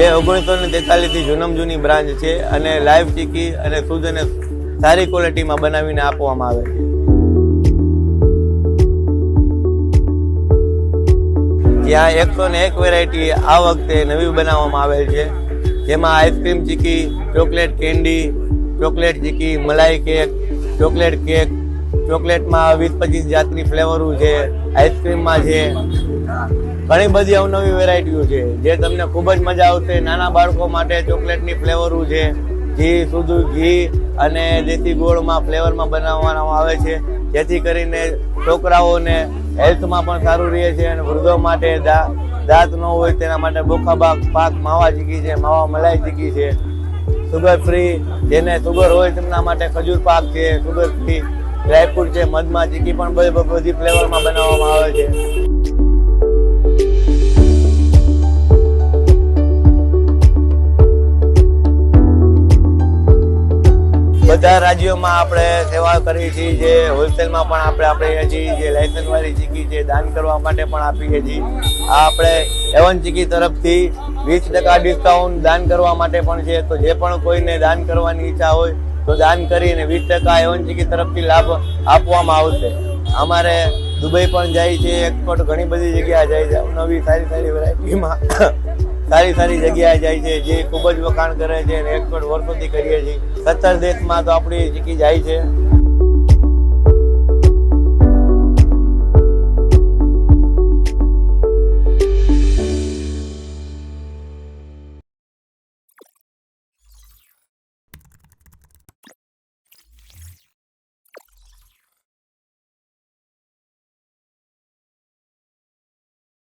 જે ઓગણીસો ને તેતાલીસથી જૂનમ જૂની બ્રાન્ચ છે અને લાઈવ ચીકી અને શુદ્ધ અને સારી ક્વોલિટીમાં બનાવીને આપવામાં આવે છે. જ્યાં એકસો ને એક વેરાયટી આ વખતે નવી બનાવવામાં આવેલ છે. જેમાં ice cream chikki, chocolate candy, chocolate chikki, મલાઈ કેક, ચોકલેટ કેક, ચોકલેટમાં વીસ પચીસ જાતની ફ્લેવરો છે, આઈસ્ક્રીમમાં છે. ઘણી બધી અવનવી વેરાયટીઓ છે, જે તમને ખૂબ જ મજા આવશે. નાના બાળકો માટે ચોકલેટની ફ્લેવરો છે, ઘી સુધું ઘી અને દેશી ગોળમાં ફ્લેવરમાં બનાવવામાં આવે છે. જેથી કરીને છોકરાઓને હેલ્થમાં પણ સારું રહે છે અને વૃદ્ધો માટે દાંત ન હોય તેના માટે બોખા પાક માવા ચીકી છે, માવા મલાઈ ચીકી છે. સુગર ફ્રી જેને સુગર હોય તેમના માટે ખજૂર પાક છે સુગર ફ્રી ડ્રાયફ્રૂટ છે, મધમાં ચીકી પણ બધી ફ્લેવરમાં બનાવવામાં આવે છે. બધા રાજ્યોમાં આપણે સેવા કરીએ છીએ, જે હોલસેલમાં પણ આપણે આપીએ છીએ જે લાયસન્સ વાળી ચીકી છે દાન કરવા માટે પણ આપીએ છીએ. આ આપણે એવન ચીકી તરફથી વીસ ટકા ડિસ્કાઉન્ટ દાન કરવા માટે પણ છે. તો જે પણ કોઈને દાન કરવાની ઈચ્છા હોય, તો દાન કરીને વીસ ટકા એવન ચીકી તરફથી લાભ આપવામાં આવશે. અમારે દુબઈ પણ જાય છે એક્સપોર્ટ ઘણી બધી જગ્યાએ જાય છે. નવી સારી સારી વેરાયટીમાં સારી સારી જગ્યાએ જાય છે, જે ખૂબ જ વખાણ કરે છે એક્સપોર્ટ વર્ષોથી કરીએ છીએ. સત્તર દેશમાં તો આપણી ચીકી જાય છે.